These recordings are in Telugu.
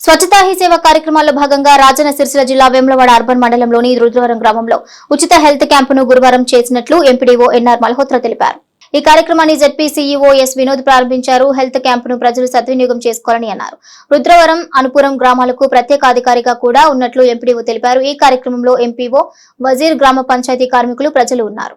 స్వచ్ఛతా హీ సేవ కార్యక్రమాల్లో భాగంగా రాజన్న సిరిసిల్ల జిల్లా వేములవాడ అర్బన్ మండలంలోని రుద్రవరం గ్రామంలో ఉచిత హెల్త్ క్యాంపును గురువారం చేసినట్లు ఎంపీడీఓ ఎన్ఆర్ మల్హోత్రా తెలిపారు. ఈ కార్యక్రమాన్ని జెడ్పీ సీఈఓ ఎస్ వినోద్ ప్రారంభించారు. హెల్త్ క్యాంపును ప్రజలు సద్వినియోగం చేసుకోవాలని అన్నారు. రుద్రవరం అనుపురం గ్రామాలకు ప్రత్యేక అధికారిగా కూడా ఉన్నట్లు ఎంపీడీఓ తెలిపారు. ఈ కార్యక్రమంలో ఎంపీఓ వజీర్ గ్రామ పంచాయతీ కార్మికులు ప్రజలు ఉన్నారు.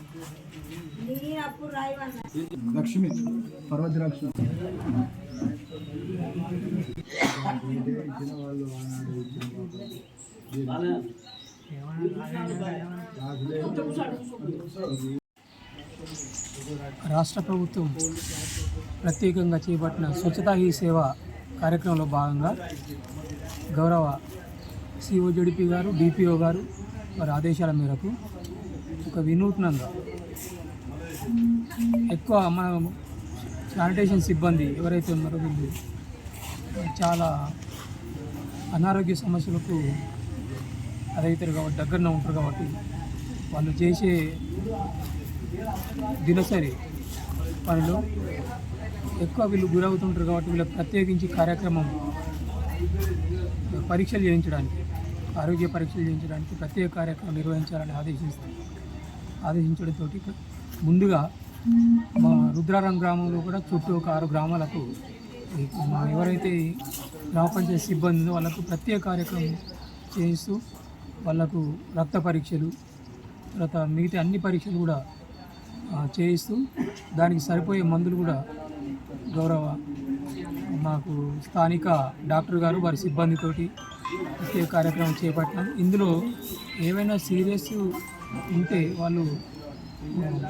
లక్ష్మి రాష్ట్ర ప్రభుత్వం ప్రత్యేకంగా చేపట్టిన స్వచ్ఛతా హీ సేవ కార్యక్రమంలో భాగంగా గౌరవ సిఓజడిపి గారు డిపిఓ గారు వారి ఆదేశాల మేరకు ఒక వినూత్నంగా. ఎక్కువ మన శానిటేషన్ సిబ్బంది ఎవరైతే ఉన్నారో వీళ్ళు చాలా అనారోగ్య సమస్యలకు అదవుతారు కాబట్టి దగ్గరనే ఉంటారు కాబట్టి వాళ్ళు చేసే దినసరి పనిలో ఎక్కువ వీళ్ళు గురవుతుంటారు కాబట్టి వీళ్ళకి ప్రత్యేకించి కార్యక్రమం పరీక్షలు చేయించడానికి ఆరోగ్య పరీక్షలు చేయించడానికి ప్రత్యేక కార్యక్రమం నిర్వహించాలని ఆదేశిస్తారు. ఆదేశించడంతో ముందుగా మా రుద్రారం గ్రామంలో కూడా చుట్టూ ఒక ఆరు గ్రామాలకు మా ఎవరైతే గ్రామ పంచాయతీ సిబ్బంది ఉందో వాళ్ళకు ప్రత్యేక కార్యక్రమం చేయిస్తూ వాళ్ళకు రక్త పరీక్షలు తర్వాత మిగతా అన్ని పరీక్షలు కూడా చేయిస్తూ దానికి సరిపోయే మందులు కూడా గౌరవ మాకు స్థానిక డాక్టర్ గారు వారి సిబ్బందితోటి ప్రత్యేక కార్యక్రమం చేపట్టినాం. ఇందులో ఏవైనా సీరియస్ ఉంటే వాళ్ళు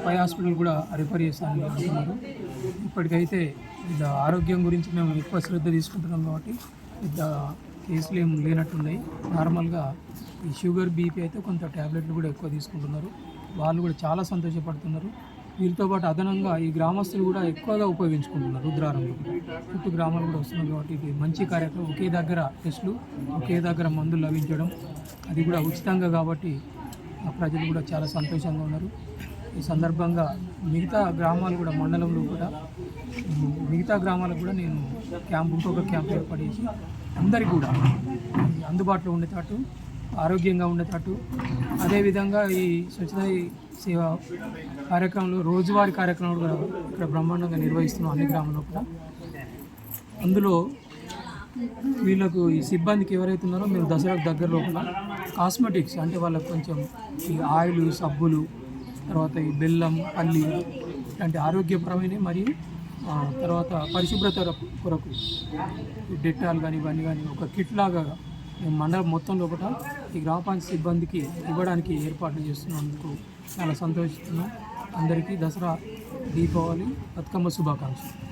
పై హాస్పిటల్ కూడా రిఫర్ చేస్తాను అనుకుంటున్నారు ఇప్పటికైతే ఇది ఆరోగ్యం గురించి మేము ఎక్కువ శ్రద్ధ తీసుకుంటున్నాం కాబట్టి పెద్ద కేసులు ఏం లేనట్టున్నాయి. నార్మల్గా ఈ షుగర్ బీపీ అయితే కొంత ట్యాబ్లెట్లు కూడా ఎక్కువ తీసుకుంటున్నారు. వాళ్ళు కూడా చాలా సంతోషపడుతున్నారు. వీరితో పాటు అదనంగా ఈ గ్రామస్తులు కూడా ఎక్కువగా ఉపయోగించుకుంటున్నారు రుద్రారంలో. చుట్టూ గ్రామాలు కూడా వస్తున్నాయి కాబట్టి ఇది మంచి కార్యక్రమం. ఒకే దగ్గర టెస్టులు ఒకే దగ్గర మందులు లభించడం అది కూడా ఉచితంగా కాబట్టి ప్రజలు కూడా చాలా సంతోషంగా ఉన్నారు. ఈ సందర్భంగా మిగతా గ్రామాలు కూడా మండలంలో కూడా మిగతా గ్రామాలకు కూడా నేను క్యాంప్ ఇంకొక క్యాంప్ ఏర్పాటు చేసి అందరికీ కూడా అందుబాటులో ఉండేటట్టు ఆరోగ్యంగా ఉండేటట్టు అదేవిధంగా ఈ స్వచ్ఛత సేవ కార్యక్రమంలో రోజువారీ కార్యక్రమాలు కూడా ఇక్కడ బ్రహ్మాండంగా నిర్వహిస్తున్నాం అన్ని గ్రామాల్లో కూడా. అందులో వీళ్ళకు ఈ సిబ్బందికి ఎవరైతే ఉన్నారో మీరు దసరాకు దగ్గర లోపల కాస్మెటిక్స్ అంటే వాళ్ళకి కొంచెం ఈ ఆయిల్ సబ్బులు తర్వాత ఈ బెల్లం పల్లి ఇలాంటి ఆరోగ్యపరమైన మరియు తర్వాత పరిశుభ్రత కొరకు డెట్టాలు కానీ ఇవన్నీ కానీ ఒక కిట్ లాగా మేము మండలం మొత్తం లోపల ఈ గ్రామ పంచాయతీ సిబ్బందికి ఇవ్వడానికి ఏర్పాట్లు చేస్తున్నందుకు చాలా సంతోషిస్తున్నాం. అందరికీ దసరా దీపావళి బతుకమ్మ శుభాకాంక్షలు.